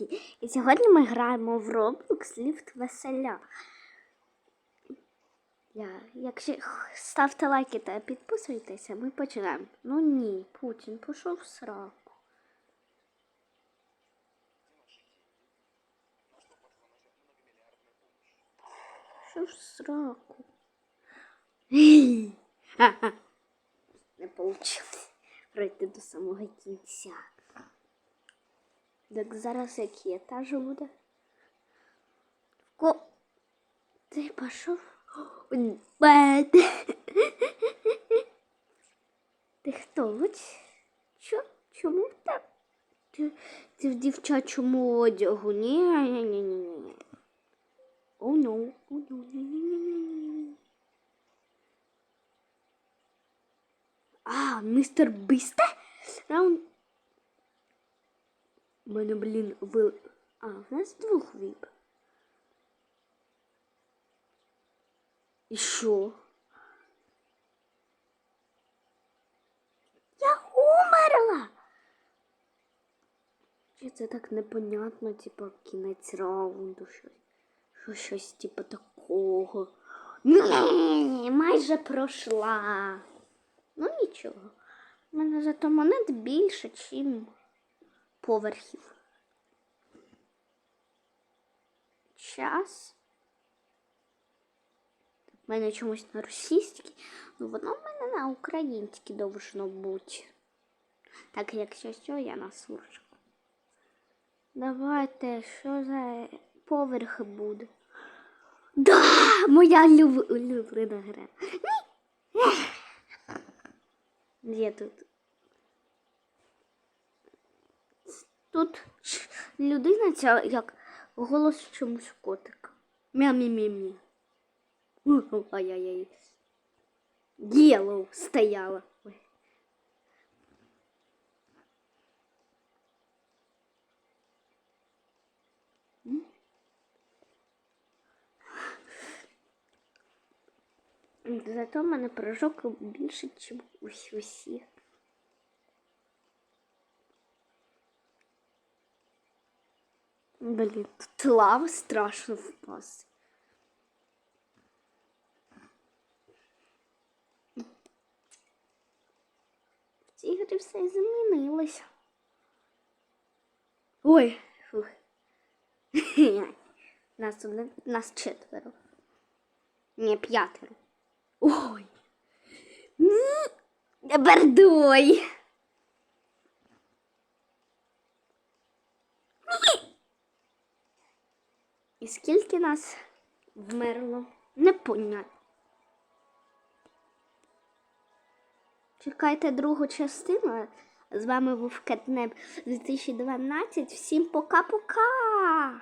Лакі. І сьогодні ми граємо в Roblox Ліфт Веселя. Я, якщо ставте лайки та підписуйтеся, ми починаємо. Ну ні, Путін пішов в сраку. Що в сраку? Ха-ха. Не вийшло пройти до самого кінця. Так зараз який етаж буде? Ко... Ти пішов? Бет. Ти хто? Чо? Чому так? Ти, ти в дівчачому одягу? Ні, ні, ні, ні, ні. О, ну, о, ну, ні, ні, ні, ні. А, містер Бісте? Раунд. Мене, блін, ви... А, в нас двох віп. І що? Я умерла! Чи це так непонятно, типа кінець раунду, щось, що щось типа такого. Ні, майже пройшла. Ну нічого. У мене зато монет більше, чим поверхів. Час. У мене чомусь на російській, ну воно в мене на українській должно бути. Так, якщо що, я на суржику. Давайте, що за поверхи буде? Да, моя люб... улюблена гра. Де тут? Тут людина ця як голос чомусь котика. Мя-мі-мі-мі. Ай-яй-яй. Єлоу стояла. Зато в мене прыжок більше, ніж ось Блін, тут лава страшно впасти. В цій все і змінилося. Ой, фух. Нас тут нас четверо. Не п'ятеро. Ой. М, І скільки нас вмерло? Непонятно. Чекайте другу частину. З вами був Кетнеп 2012. Всім пока-пока!